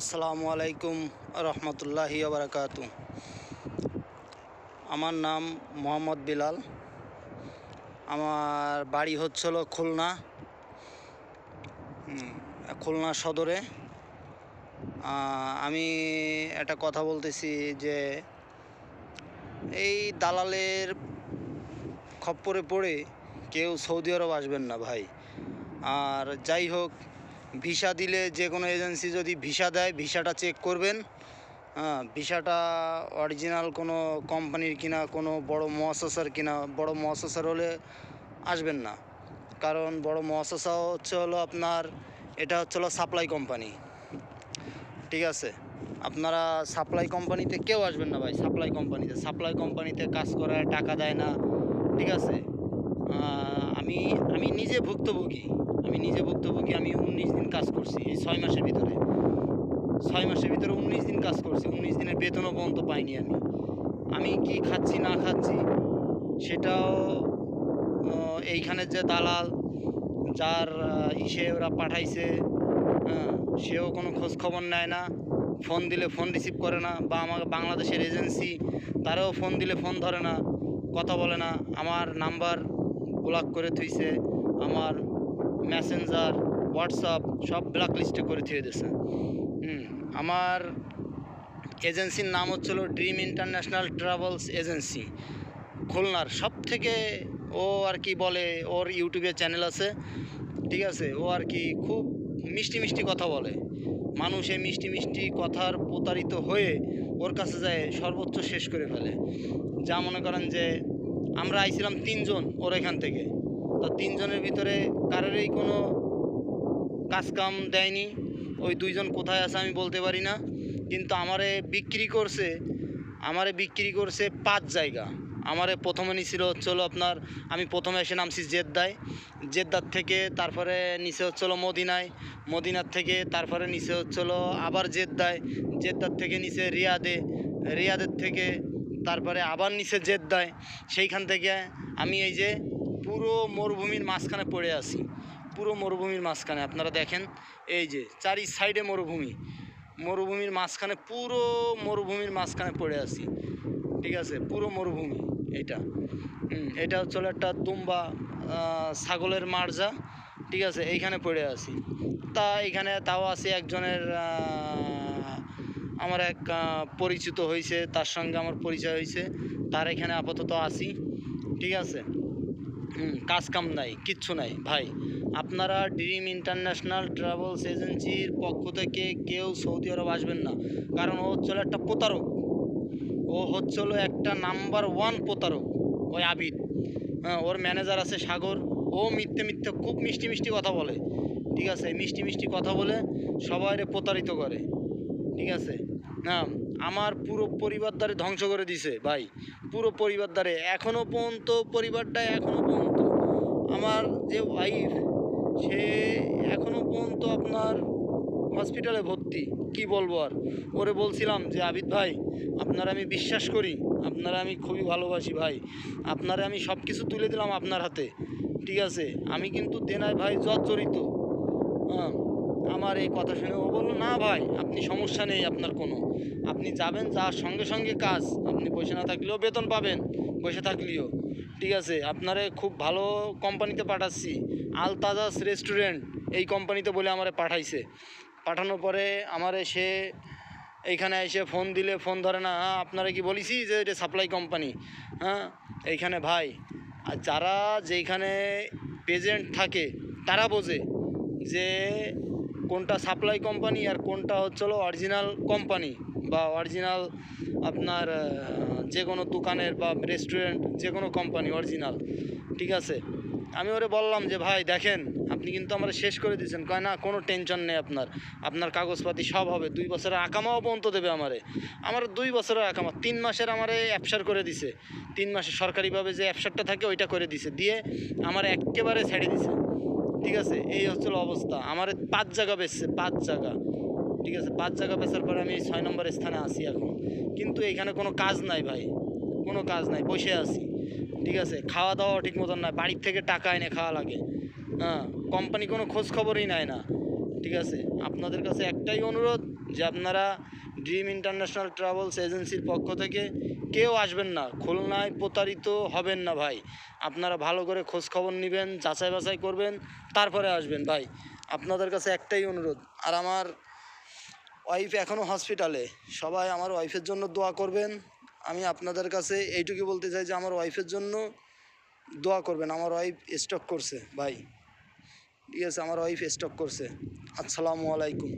আসসালামু আলাইকুম রহমতুল্লাহি বারাকাতু আমার নাম মোহাম্মদ বিলাল। আমার বাড়ি হচ্ছিল খুলনা। খুলনা সদরে। আমি একটা কথা বলতেছি যে, এই দালালের খপ্পরে পড়ে কেউ সৌদি আরব আসবেন না ভাই। আর যাই হোক ভিসা দিলে যে কোনো এজেন্সি যদি ভিসা দেয়, ভিসাটা চেক করবেন। হ্যাঁ ভিসাটা অরিজিনাল কোনো কোম্পানির কিনা, কোনো বড় মহাসাসার কিনা, বড় মহাসাসার হলে আসবেন না। কারণ বড় মহাসাসা হচ্ছে হলো আপনার, এটা হচ্ছে হলো সাপ্লাই কোম্পানি। ঠিক আছে? আপনারা সাপ্লাই কোম্পানিতে কেউ আসবেন না ভাই, সাপ্লাই কোম্পানিতে। সাপ্লাই কোম্পানিতে কাজ করায় টাকা দেয় না। ঠিক আছে? আমি আমি নিজে ভুক্তভোগী। আমি নিজে ভুক্তভোগী আমি উনিশ দিন কাজ করছি এই ছয় মাসের ভিতরে। ছয় মাসের ভিতরে উনিশ দিন কাজ করছি উনিশ দিনের বেতনও পর্যন্ত পাইনি আমি। আমি কি খাচ্ছি না খাচ্ছি সেটাও এইখানের যে দালাল যার ইসে ওরা পাঠাইছে হ্যাঁ, সেও কোনো খোঁজ খবর নেয় না। ফোন দিলে ফোন রিসিভ করে না বা আমাকে বাংলাদেশের এজেন্সি তারাও ফোন দিলে ফোন ধরে না কথা বলে না। আমার নাম্বার ব্লক করে থুইছে আমার মেসেঞ্জার হোয়াটসঅ্যাপ সব ব্ল্যাক লিস্টে করে থুয়ে দিয়েছে। আমার এজেন্সির নাম হচ্ছিল ড্রিম ইন্টারন্যাশনাল ট্রাভেলস এজেন্সি খুলনার। সব থেকে ও আর কি বলে, ওর ইউটিউবে চ্যানেল আছে, ঠিক আছে? ও আর কি খুব মিষ্টি মিষ্টি কথা বলে। মানুষ এই মিষ্টি মিষ্টি কথার প্রতারিত হয়ে ওর কাছে যায়, সর্বোচ্চ শেষ করে ফেলে। যা মনে করেন যে, আমরা আইছিলাম তিনজন ওর এখান থেকে। তো তিনজনের ভিতরে কারোরই কোনো কাজ কাম দেয়নি। ওই দুইজন কোথায় আছে আমি বলতে পারি না। কিন্তু আমারে বিক্রি করছে, আমারে বিক্রি করছে পাঁচ জায়গা। আমারে প্রথমে নিছিল হলো আপনার, আমি প্রথমে এসে নামছি জেদ্দায়। জেদ্দার থেকে তারপরে নিচে হচ্ছে হলো মদিনায়। মদিনার থেকে তারপরে নিচে হচ্ছে হলো আবার জেদ্দায়। জেদ্দার থেকে নিচে রিয়াদে। রিয়াদের থেকে তারপরে আবার নিচে জেদ্দায়। সেইখান থেকে আমি এই যে পুরো মরুভূমির মাঝখানে পড়ে আছি। পুরো মরুভূমির মাঝখানে। আপনারা দেখেন এই যে চারি সাইডে মরুভূমি। মরুভূমির মাঝখানে পুরো মরুভূমির মাঝখানে পড়ে আছি। ঠিক আছে? পুরো মরুভূমি হুম, এটা হচ্ছে একটা দুম্বা ছাগলের মার্জা। ঠিক আছে? এইখানে পড়ে আছি। তা এখানে তাও আছে একজনের আমার এক পরিচিত হয়েছে তার সঙ্গে আমার পরিচয় হয়েছে তার এখানে আপাতত আছি। ঠিক আছে? হুম, কাজ কাম নাই কিচ্ছু নাই। ভাই আপনারা ড্রিম ইন্টারন্যাশনাল ট্রাভেলস এজেন্সির পক্ষ থেকে কেউ সৌদি আরব আসবেন না। কারণ ও হচ্ছে একটা প্রতারক। ও হচ্ছে হলো একটা নাম্বার ওয়ান প্রতারক ওই আবিদ। হ্যাঁ ওর ম্যানেজার আছে সাগর। ও মিথ্যে মিথ্যে খুব মিষ্টি মিষ্টি কথা বলে। ঠিক আছে মিষ্টি মিষ্টি কথা বলে সবাই প্রতারিত করে। ঠিক আছে? হ্যাঁ আমার পুরো পরিবার দ্বারে ধ্বংস করে দিছে, ভাই। পুরো পরিবার দ্বারে এখনও পর্যন্ত পরিবারটা এখনও পর্যন্ত। আমার যে ওয়াইফ সে এখনও পর্যন্ত আপনার হসপিটালে ভর্তি। কি বলব আর? ওরে বলছিলাম যে, আবিদ ভাই, আপনারা আমি বিশ্বাস করি। আপনারা আমি খুবই ভালোবাসি ভাই। আপনারা আমি সব কিছু তুলে দিলাম আপনার হাতে। ঠিক আছে? আমি কিন্তু দেনায় ভাই জর্জরিত হ্যাঁ? আমার এই কথা শুনে ও বলল, না ভাই, আপনি সমস্যা নেই আপনার কোনো। আপনি যাবেন যার সঙ্গে সঙ্গে কাজ। আপনি বসে না থাকলেও বেতন পাবেন বসে থাকলেও। ঠিক আছে, আপনারে খুব ভালো কোম্পানিতে পাঠাচ্ছি। আলতাজাস রেস্টুরেন্ট এই কোম্পানিতে বলে আমারে পাঠাইছে। পাঠানোর পরে আমারে সে এইখানে এসে ফোন দিলে ফোন ধরে না হ্যাঁ আপনারা কি বলেছি যে এটা সাপ্লাই কোম্পানি হ্যাঁ এইখানে ভাই, আর যারা যেইখানে প্রেজেন্ট থাকে, তারা বোঝে যে কোনটা সাপ্লাই কোম্পানি আর কোনটা হচ্ছে অরিজিনাল কোম্পানি বা অরিজিনাল আপনার যে কোনো দোকানের বা রেস্টুরেন্ট যে কোনো কোম্পানি অরিজিনাল ঠিক আছে? আমি ওরে বললাম যে, ভাই, দেখেন, আপনি কিন্তু আমার শেষ করে দিয়েছেন। কয়, না, কোনো টেনশন নেই আপনার। আপনার কাগজপাতি সব হবে। দুই বছরের আকামাও পর্যন্ত দেবে আমারে। আমার দুই বছরের আকামা, তিন মাসের আমারে অ্যাপসার করে দিছে। তিন মাসে সরকারিভাবে যে অ্যাপসারটা থাকে, ওইটা করে দিছে। দিয়ে আমার একেবারে ছেড়ে দিছে। ঠিক আছে? এই হচ্ছিল অবস্থা। আমার পাঁচ জায়গা বেচছে, পাঁচ জায়গা। ঠিক আছে? পাঁচ জায়গা বেচার পরে আমি ছয় নম্বর স্থানে আছি এখন। কিন্তু এখানে কোনো কাজ নাই ভাই। কোনো কাজ নাই, বসে আছি। ঠিক আছে? খাওয়া দাওয়া ঠিক মতন নাই। বাড়ির থেকে টাকা এনে খাওয়া লাগে। হ্যাঁ কোম্পানি কোনো খোঁজ খবরই নেয় না। ঠিক আছে? আপনাদের কাছে একটাই অনুরোধ যে আপনারা ড্রিম ইন্টারন্যাশনাল ট্রাভেলস এজেন্সির পক্ষ থেকে কেউ আসবেন না, খুলনায় প্রতারিত হবেন না ভাই। আপনারা ভালো করে খোঁজ খবর নেবেন, যাচাই বাছাই করবেন, তারপরে আসবেন ভাই। আপনাদের কাছে একটাই অনুরোধ, আর আমার ওয়াইফ এখনও হসপিটালে সবাই আমার ওয়াইফের জন্য দোয়া করবেন। আমি আপনাদের কাছে এইটুকু বলতে চাই যে আমার ওয়াইফের জন্য দোয়া করবেন। আমার ওয়াইফ স্টক করছে, ভাই। ঠিক আছে, আমার ওয়াইফ স্টক করছে। আসসালামু আলাইকুম।